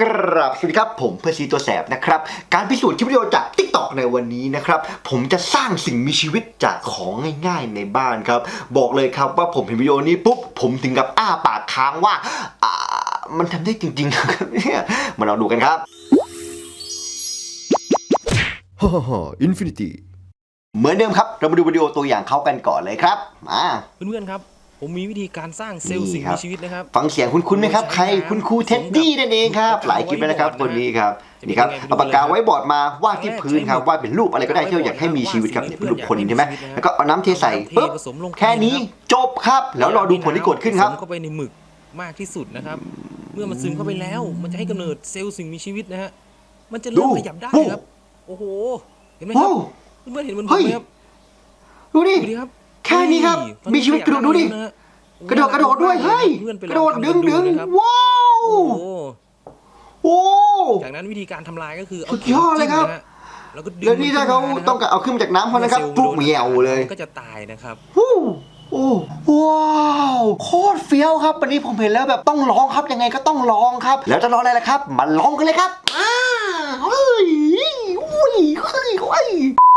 กราบสวัสดีครับผมเพอร์ซีตัวแสบนะครับ การพิสูจน์คลิปวิดีโอจาก t ิ k t o k ในวันนี้นะครับ ผมจะสร้างสิ่งมีชีวิตจากของง่ายๆในบ้านครับ บอกเลยครับว่าผมเห็นวิดีโอนี้ปุ๊บผมถึงกับอ้าปากค้างว่าอ่ามันทำได้จริงๆนะครับเนี่ยมาลองดูกันครับฮ่าฮ่าอินฟินิตี้เหมือนเดิมครับ เรามาดูวิดีโอตัวอย่างเขากันก่อนเลยครับมาเพื่อนๆครับ ผมมีวิธีการสร้างเซลล์นี่สิ่งครับมีชีวิตนะครับ ฟังเสียงคุณคุณไหมครับ ใครคุณครูเท็ดดี้นั่นเองครับ หลายคลิปแล้วนะครับคนนี้ครับนี่ครับเอาปากกาไว้บอร์ดมาวาดที่พื้นครับวาดเป็นรูปอะไรก็ได้ที่เราอยากให้มีชีวิตครับเนี่ยเป็นรูปคนใช่ไหมแล้วก็เอาน้ำเทใส่ปุ๊บผสมลงไปแค่นี้จบครับ แล้วรอดูผลที่เกิดขึ้นครับผสมเข้าไปในหมึกมากที่สุดนะครับ เมื่อมันซึมเข้าไปแล้ว มันจะให้กำเนิดเซลล์สิ่งมีชีวิตนะฮะมันจะเริ่มดูขยับได้ดูครับ โอ้โห เห็นไหมครัโอ้บเพื่อนๆเห็นมันเฮ้ยไหมครับดูดิดูดิครับ แค่นี้ครับเฮ้ยมีชีวิตนขยับดูดิไแล้วนะฮะกระโดดกระโดดด้วย เฮ้ยเพื่อนไปกระโดดลอดึงทำดึงกันนะครับว้าวโอ้โหโอ้ จากนั้นวิธีการทำลายก็คือเอาสุดยอดเลยครับจิ้มนะฮะแล้วก็ดึงแล้วนี่ถ้าเขามันขึ้นมะครับต้องการเอาขึ้นมาจากน้ำเขานะครับปุ๊บเหมียวเลย ก็จะตายนะครับวู้โอ้ว้าวโคตรเฟี้ยวครับวันนี้ผมเห็นแล้วแบบต้องลองครับยังไงก็ต้องลองครับ แล้วจะรออะไรล่ะครับ มาลองกันเลยครับอ่าเฮ้ยอุ้ยเฮ้ยเฮ้ยมา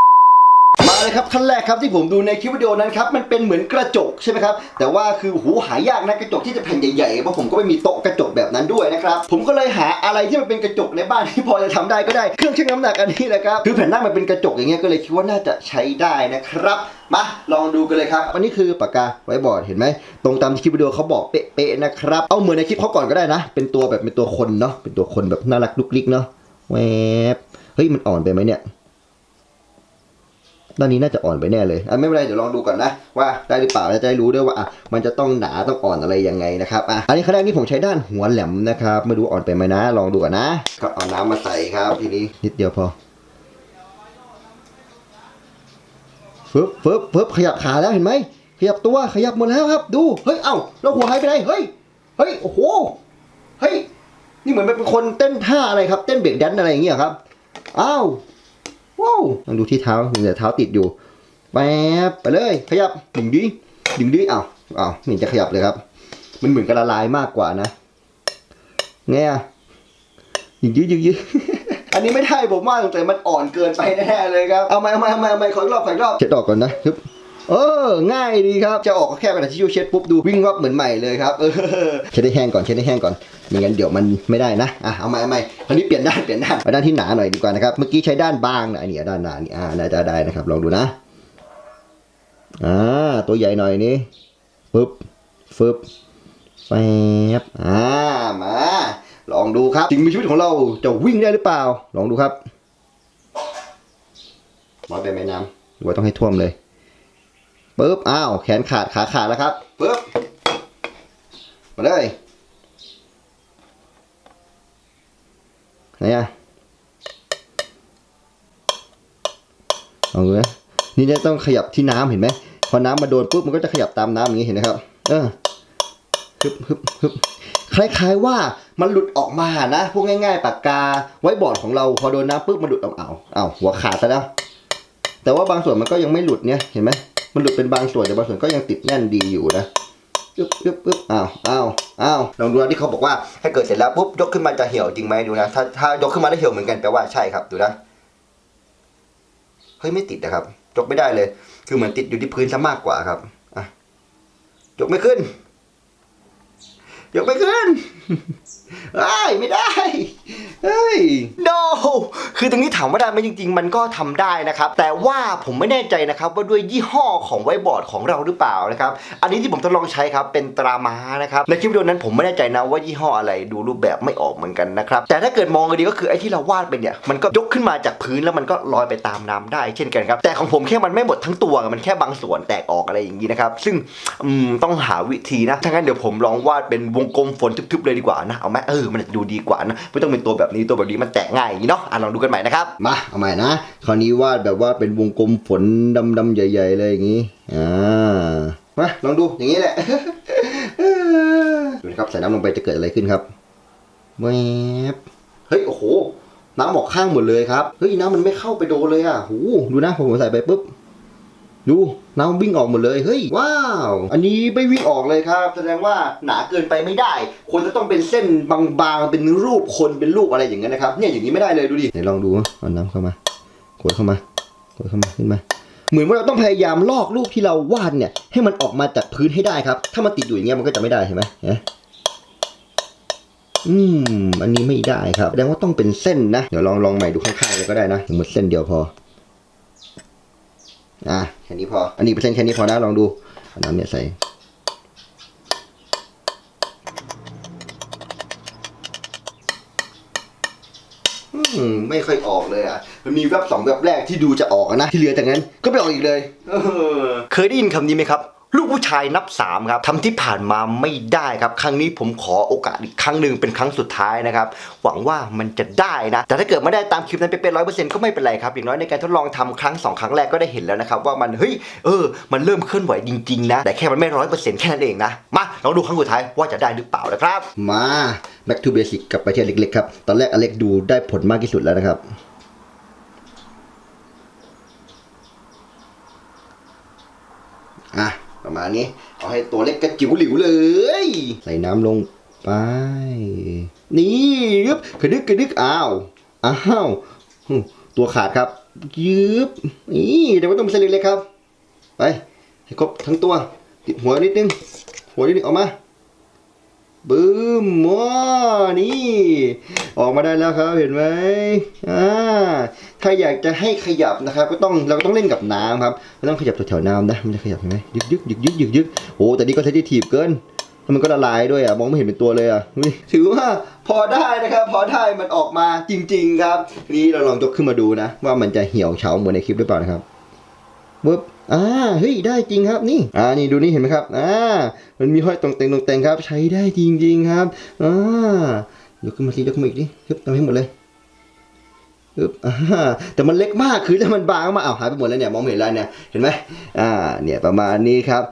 เลยครับขั้นแรกครับที่ผมดูในคลิปวิดีโอนั้นครับมันเป็นเหมือนกระจกใช่ไหมครับแต่ว่าคือหูหายากนะกระจกที่จะแผ่นใหญ่ๆเพราะผมก็ไม่มีโต๊ะกระจกแบบนั้นด้วยนะครับผมก็เลยหาอะไรที่มันเป็นกระจกในบ้านที่พอจะทำได้ก็ได้เครื่องชั่งน้ำหนักอันนี้แหละครับคือแผ่นหน้ามันเป็นกระจกอย่างเงี้ยก็เลยคิดว่าน่าจะใช้ได้นะครับมาลองดูกันเลยครับอันนี้คือปากกาไว้บอร์ดเห็นไหมตรงตามที่คลิปวิดีโอเขาบอกเป๊ะๆนะครับเอาเหมือนในคลิปเขาก่อนก็ได้นะ เป็นตัวแบบเป็นตัวคนเนาะเป็นตัวคนแบบน่ารักลุกลิกเนาะแวบเฮ้ยมันอ่อนไปไหมเนี่ย ด้านนี้น่าจะอ่อนไปแน่เลยอะไม่เป็นไรเดี๋ยวลองดูก่อนนะว่าได้หรือเปล่าแล้วจะได้รู้ด้วยว่าอะมันจะต้องหนาต้องอ่อนอะไรยังไงนะครับอะอันนี้ครั้งแรกนี่ผมใช้ด้านหัวแหลมนะครับไม่รู้อ่อนไปไหมนะ ลองดูก่อนนะก็เอาน้ำมาใส่ครับทีนี้นิดเดียวพอฟึบฟึบฟึบขยับขาแล้วเห็นไหมขยับตัวขยับหมดแล้วครับ ดูเฮ้ยเอ้าแล้วหัวหายไปไหนเฮ้ยเฮ้ยโอ้โหเฮ้ยนี่เหมือนเป็นคนเต้นท่าอะไรครับ เต้นเบรกแดนอะไรอย่างเงี้ยครับอ้าว ว้าวลองดูที่เท้าเดี๋ยวเท้าติดอยู่แป๊บไปเลย ขยับดึงดิดึงดิอ้าวอ้าวไม่เห็นจะขยับเลยครับ มันเหมือนกับละลายมากกว่านะไงอะดึงดิดึงดิอันนี้ไม่ได้ผมว่าแต่มันอ่อนเกินไปแน่เลยครับ เอาไหมเอาไหมเอาไหมเอาไหมขออีกรอบขออีกรอบเช็ดออกก่อนนะฮึบ เออ ง่ายดีครับ จะออกก็แค่กระดาษทิชชู่เช็ดปุ๊บดูวิ่งรอบเหมือนใหม่เลยครับเออเช็ดให้แห้งก่อนเช็ดให้แห้งก่อนไม่งั้นเดี๋ยวมันไม่ได้นะอะเอาใหม่เอาใหม่คราวนี้เปลี่ยนด้านเปลี่ยนด้านเอาด้านที่หนาหน่อยดีกว่านะครับเมื่อกี้ใช้ด้านบางนะอันนี้ด้านหนานี่อ่าน่าจะได้นะครับลองดูนะอ่าตัวใหญ่หน่อยนี่ปึ๊บฟึบแฟบอ่ามาลองดูครับสิ่งมีชีวิตของเราจะวิ่งได้หรือเปล่า ลองดูครับร้อยไปแม่น้ำว่าต้องให้ท่วมเลย ปึ๊บอ้าวแขนขาดขาขาดแล้วครับปึ๊บมาเลยไหนอะลองดูนะนี่จะต้องขยับที่น้ำเห็นไหมพอน้ำมาโดนปุ๊บมันก็จะขยับตามน้ำอย่างนี้เห็นไหมครับ เออฮึบฮึบฮึบคล้ายๆว่ามันหลุดออกมานะพูดง่าย ๆ ปากกาไว้บอร์ดของเราพอโดนน้ำปุ๊บมันหลุดออกเอาเอาหัวขาดซะแล้ว แต่ว่าบางส่วนมันก็ยังไม่หลุดเนี่ยเห็นไหม มันหลุดเป็นบางส่วนแต่บางส่วนก็ยังติดแน่นดีอยู่นะปึ๊บปึ๊บปึ๊บอ้าวอ้าวอ้าวลองดูนะที่เขาบอกว่าถ้าเกิดเสร็จแล้วปุ๊บยกขึ้นมาจะเหี่ยวจริงไหมดูนะ ถ้าถ้ายกขึ้นมาแล้วเหี่ยวเหมือนกันแปลว่าใช่ครับดูนะเฮ้ยไม่ติดนะครับ ยกไม่ได้เลย คือเหมือนติดอยู่ที่พื้นซะมากกว่าครับอะยกไม่ขึ้น ยกไม่ขึ้นเอ้ไม่ได้ เฮ้ย no คือตรงนี้ถามว่าได้ไหมจริง ๆ มันก็ทำได้นะครับ แต่ว่าผมไม่แน่ใจนะครับว่าด้วยยี่ห้อของไวบอร์ดของเราหรือเปล่านะครับ อันนี้ที่ผมทดลองใช้ครับเป็นตราม้านะครับ ในคลิปวิดีโอนั้นผมไม่แน่ใจนะว่ายี่ห้ออะไรดูรูปแบบไม่ออกเหมือนกันนะครับ แต่ถ้าเกิดมองดีก็คือไอ้ที่เราวาดไปเนี่ย มันก็ยกขึ้นมาจากพื้นแล้วมันก็ลอยไปตามน้ำได้เช่นกันครับ แต่ของผมแค่มันไม่หมดทั้งตัว มันแค่บางส่วนแตกออกอะไรอย่างนี้นะครับ ซึ่งต้องหาวิธีนะถ้างั้นเดี๋ยวผมลองวาดเป็นวงกลมฝนทึบๆเลยดีกว่านะ เอาไหมเออ มันดูดีกว่านะ ไม่ต้องเป็นตัวแบบนี้ตัวแบบนี้มันแตกง่ายอย่างนี้เนาะอะลองดูกันใหม่นะครับมาเอาใหม่นะ คราวนี้วาดแบบว่าเป็นวงกลมฝนดำๆใหญ่ๆเลยอย่างนี้อ่ามาลองดูอย่างนี้แหละดูนะครับใส่น้ำลงไปจะเกิดอะไรขึ้นครับแวบเฮ้ยโอ้โหน้ำออกข้างหมดเลยครับเฮ้ยน้ำมันไม่เข้าไปโดนเลยอะโหดูนะผมใส่ไปปุ๊บ ดูน้ำวิ่งออกหมดเลยเฮ้ยว้าว อันนี้ไม่วิ่งออกเลยครับ แสดงว่าหนาเกินไปไม่ได้ควรจะต้องเป็นเส้นบางๆเป็นรูปคนเป็นรูปอะไรอย่างเงี้ยนะครับเนี่ยอย่างนี้ไม่ได้เลยดูดิไหนลองดูเอาน้ำเข้ามากดเข้ามากดเข้ามาขึ้นมาเหมือนว่าเราต้องพยายามลอกรูปที่เราวาดเนี่ยให้มันออกมาจากพื้นให้ได้ครับ ถ้ามันติดอยู่อย่างเงี้ยมันก็จะไม่ได้เห็นไหมเนไหมอืม อันนี้ไม่ได้ครับ แสดงว่าต้องเป็นเส้นนะ เดี๋ยวลองลองใหม่ดูข้างๆเลยก็ได้นะ สมมติเส้นเดียวพอ อะแค่นี้พอ อันนี้เปอร์เซ็นต์แค่นี้พอนะลองดูอาน้ำเนี่ยใส่ไม่ค่อยออกเลยอะ มันมีแวบสองแวบแรกที่ดูจะออกนะ ที่เหลือจากนั้นก็ไม่ออกอีกเลย เคยได้ยินคำนี้ไหมครับ ลูกผู้ชายนับสามครับทำที่ผ่านมาไม่ได้ครับ ครั้งนี้ผมขอโอกาสอีกครั้งหนึ่งเป็นครั้งสุดท้ายนะครับ หวังว่ามันจะได้นะ แต่ถ้าเกิดไม่ได้ตามคลิปนั้นไปเป็นร้อยเปอร์เซ็นต์ก็ไม่เป็นไรครับ อย่างน้อยในการทดลองทำครั้งสองครั้งแรกก็ได้เห็นแล้วนะครับ ว่ามัน เฮ้ย เออ มันเริ่มเคลื่อนไหวจริงๆนะ แต่แค่มันไม่ร้อยเปอร์เซ็นต์แค่นั้นเองนะ มาลองดูครั้งสุดท้ายว่าจะได้หรือเปล่านะครับ มา back to basic กับไปที่เล็กๆครับ ตอนแรกอเล็กดูได้ผลมากที่สุดแล้วนะครับอะ ประมาณนี้เอาให้ตัวเล็กกระจิ๋วหลิวเลย ใส่น้ำลงไป นี่ยึบกระดึกกระดึกอ้าวอ้าวหึตัวขาดครับยืบนี่แต่ว่าต้องเป็นเส้นเล็กๆครับ ไปให้ครบทั้งตัวติดหัวนิดนึงหัวนิดนึงออกมา บึ้มว้านี่ ออกมาได้แล้วครับ เห็นไหมอ่าถ้าอยากจะให้ขยับนะครับ ก็ต้องเราก็ต้องเล่นกับน้ำครับไม่ต้องขยับแถวๆน้ำนะมันจะขยับเห็นไหมยึกยึกยึกยึกยึกยึกโอ้แต่นี่ก็เซนซิทีฟเกินแล้วมันก็ละลายด้วยอะมองไม่เห็นเป็นตัวเลยอะถือว่าพอได้นะครับพอได้มันออกมาจริง ๆ ครับ ทีนี้เราลองยกขึ้นมาดูนะ ว่ามันจะเหี่ยวเฉาเหมือนในคลิปหรือเปล่านะครับปึ๊บ อ่าเฮ้ยได้จริงครับนี่อ่านี่ดูนี่เห็นไหมครับอ่ามันมีห้อยตรงเต็งตรงเต็งครับ ใช้ได้จริงๆครับอ่ายกขึ้นมาสิยกขึ้นมาอีกดิฮึบทำให้หมดเลย ฮึบแต่มันเล็กมากคือถ้ามันบางมากอ้าวหายไปหมดแล้วเนี่ยมองไม่เห็นแล้วเนี่ยเห็นไหมอ่าเนี่ยประมาณนี้ครับ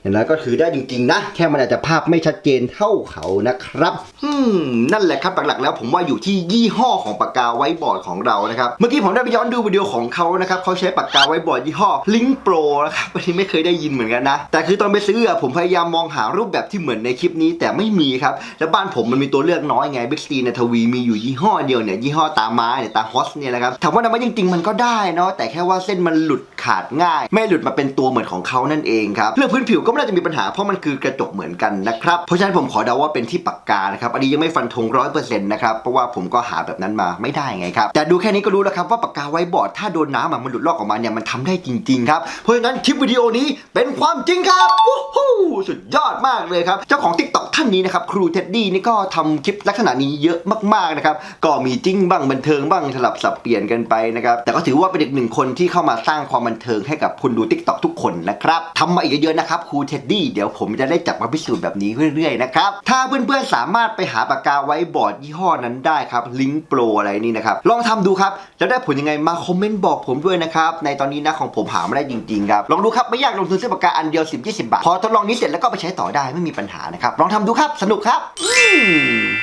อย่างนั้นก็ถือได้จริงๆนะแค่มันอาจจะภาพไม่ชัดเจนเท่าเขานะครับอืมนั่นแหละครับหลักๆแล้วผมว่าอยู่ที่ยี่ห้อของปากกาไว้บอร์ดของเรานะครับเมื่อกี้ผมได้ไปย้อนดูวิดีโอของเขานะครับเขาใช้ปากกาไว้บอร์ดยี่ห้อ Link Pro นะครับอันนี้ไม่เคยได้ยินเหมือนกันนะแต่คือตอนไปซื้ออะผมพยายามมองหารูปแบบที่เหมือนในคลิปนี้แต่ไม่มีครับแล้วบ้านผมมันมีตัวเลือกน้อยไง Big C ในทวีมีอยู่ยี่ห้อเดียวเนี่ยยี่ห้อตาม้เนี่ยตาฮอสเนี่ยนะครับถามว่าทำไมจริงๆมันก็ได้เนาะแต่แค่ว่าเส้นมันหลุดขาดง่าย ไม่หลุดมาเป็นตัวเหมือนของเขานั่นเองครับเรื่องพื้นผิวก็ไม่น่าจะมีปัญหาเพราะมันคือกระจกเหมือนกันนะครับเพราะฉะนั้นผมขอเดาว่าเป็นที่ปากกานะครับอันนี้ยังไม่ฟันธงร้อยเปอร์เซ็นต์นะครับเพราะว่าผมก็หาแบบนั้นมาไม่ได้ไงครับแต่ดูแค่นี้ก็รู้แล้วครับว่าปากกาไว้บอร์ดถ้าโดนน้ำมันหลุดลอกออกมาเนี่ยมันทำได้จริงๆครับเพราะฉะนั้นคลิปวิดีโอนี้เป็นความจริงครับวู้ฮู้สุดยอดมากเลยครับเจ้าของ t ิ k t o k ท่านนี้นะครับครูเท็ดดี้นี่ก็ทำคลิปลักษณะนี้เยอะมากๆนะครับก็มีจริงบ้างบันเทิงบ้างสลับสับเปลี่ยนกันไปนะครับแต่ก็ถือว่าเป็นอีกหนึ่งคนที่เข้ามาสร้างความบันเทิงให้กับคุณดู t ิ k t o k ทุกคนนะครับทำมาอีกเยอะๆนะครับครูเท็ดดี้เดี๋ยวผมจะได้จับมาพิสูจน์แบบนี้เรื่อยๆนะครับถ้าเพื่อนๆสามารถไปหาปากกาไว้บอร์ดยี่ห้อนั้นได้ครับลิงก์โปรอะไรนี่นะครับลองทำดูครับแล้วได้ผลยังไงมาคอมเมนต์บอกผมด้วยนะครับในตอนนี้นะของผมหาไม่ได้จริงๆครับลองดูครับไม่ยากลงทุนซื้อปากกาอันเดียว 10 20 บาท พอทดลองนี้เสร็จแล้วก็ไปใช้ต่อได้ไม่มีปัญหานะครับลองทำดูครับสนุกครับ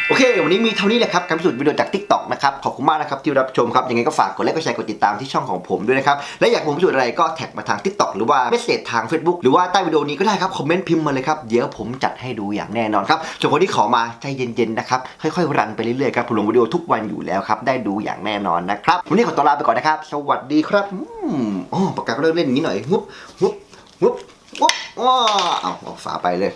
โอเค วันนี้มีเท่านี้แหละครับการพิสูจน์วิดีโอจาก Tik t o k นะครับขอบคุณมากนะครับที่รับชมครับยังไงก็ฝากกดไลค์กดแชร์กดติดตามที่ช่องของผมด้วยนะครับและอยากผมพิสูจน์อะไรก็แท็กมาทาง Tik t o k หรือว่าเมสเซจทาง Facebook หรือว่าใต้วิดีโอนี้ก็ได้ครับคอมเมนต์พิมพ์มาเลยครับเดี๋ยวผมจัดให้ดูอย่างแน่นอนครับส่วนคนที่ขอมาใจเย็นๆนะครับค่อยๆรันไปเรื่อยๆครับผมลงวิดีโอทุกวันอยู่แล้วครับได้ดูอย่างแน่นอนนะครับวันนี้ขอตัวลาไปก่อนนะครับ สวัสดีครับอืมอ๋อปากกาก็เลิกเล่นอย่างนี้หน่อยงุบงุบงุบงุบอ้อเอาเอาฝาไปเลย